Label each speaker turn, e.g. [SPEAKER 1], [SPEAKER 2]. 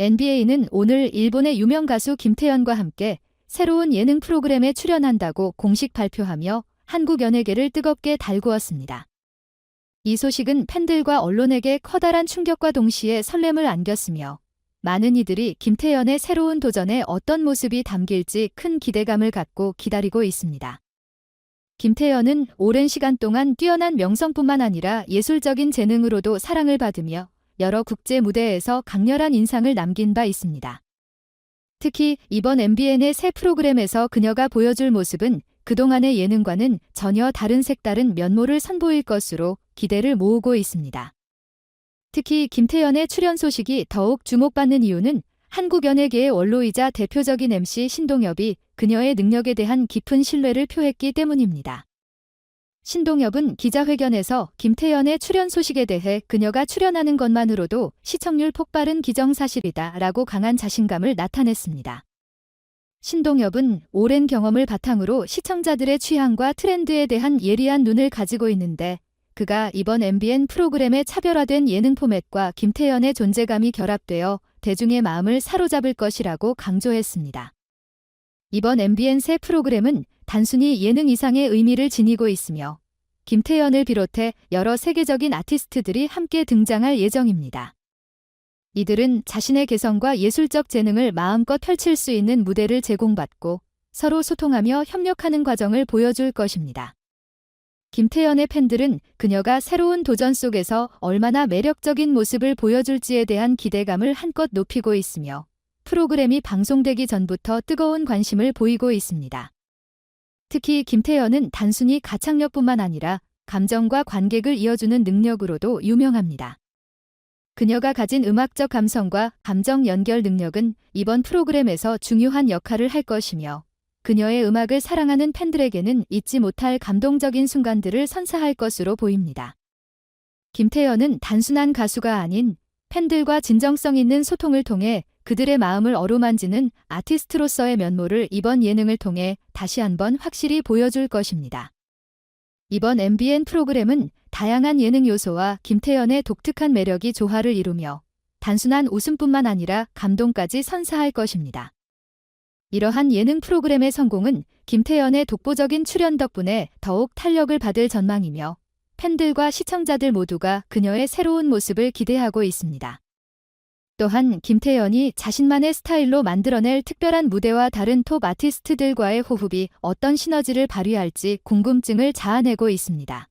[SPEAKER 1] NBA는 오늘 일본의 유명 가수 김태연과 함께 새로운 예능 프로그램에 출연한다고 공식 발표하며 한국 연예계를 뜨겁게 달구었습니다. 이 소식은 팬들과 언론에게 커다란 충격과 동시에 설렘을 안겼으며 많은 이들이 김태연의 새로운 도전에 어떤 모습이 담길지 큰 기대감을 갖고 기다리고 있습니다. 김태연은 오랜 시간 동안 뛰어난 명성뿐만 아니라 예술적인 재능으로도 사랑을 받으며 여러 국제 무대에서 강렬한 인상을 남긴 바 있습니다. 특히 이번 MBN의 새 프로그램에서 그녀가 보여줄 모습은 그동안의 예능과는 전혀 다른 색다른 면모를 선보일 것으로 기대를 모으고 있습니다. 특히 김태연의 출연 소식이 더욱 주목받는 이유는 한국 연예계의 원로이자 대표적인 MC 신동엽이 그녀의 능력에 대한 깊은 신뢰를 표했기 때문입니다. 신동엽은 기자회견에서 김태연의 출연 소식에 대해 그녀가 출연하는 것만으로도 시청률 폭발은 기정사실이다 라고 강한 자신감을 나타냈습니다. 신동엽은 오랜 경험을 바탕으로 시청자들의 취향과 트렌드에 대한 예리한 눈을 가지고 있는데 그가 이번 MBN 프로그램의 차별화된 예능 포맷과 김태연의 존재감이 결합되어 대중의 마음을 사로잡을 것이라고 강조했습니다. 이번 MBN 새 프로그램은 단순히 예능 이상의 의미를 지니고 있으며 김태연을 비롯해 여러 세계적인 아티스트들이 함께 등장할 예정입니다. 이들은 자신의 개성과 예술적 재능을 마음껏 펼칠 수 있는 무대를 제공받고 서로 소통하며 협력하는 과정을 보여줄 것입니다. 김태연의 팬들은 그녀가 새로운 도전 속에서 얼마나 매력적인 모습을 보여줄지에 대한 기대감을 한껏 높이고 있으며 프로그램이 방송되기 전부터 뜨거운 관심을 보이고 있습니다. 특히 김태연은 단순히 가창력뿐만 아니라 감정과 관객을 이어주는 능력으로도 유명합니다. 그녀가 가진 음악적 감성과 감정 연결 능력은 이번 프로그램에서 중요한 역할을 할 것이며 그녀의 음악을 사랑하는 팬들에게는 잊지 못할 감동적인 순간들을 선사할 것으로 보입니다. 김태연은 단순한 가수가 아닌 팬들과 진정성 있는 소통을 통해 그들의 마음을 어루만지는 아티스트로서의 면모를 이번 예능을 통해 다시 한번 확실히 보여줄 것입니다. 이번 MBN 프로그램은 다양한 예능 요소와 김태연의 독특한 매력이 조화를 이루며 단순한 웃음뿐만 아니라 감동까지 선사할 것입니다. 이러한 예능 프로그램의 성공은 김태연의 독보적인 출연 덕분에 더욱 탄력을 받을 전망이며 팬들과 시청자들 모두가 그녀의 새로운 모습을 기대하고 있습니다. 또한 김태연이 자신만의 스타일로 만들어낼 특별한 무대와 다른 톱 아티스트들과의 호흡이 어떤 시너지를 발휘할지 궁금증을 자아내고 있습니다.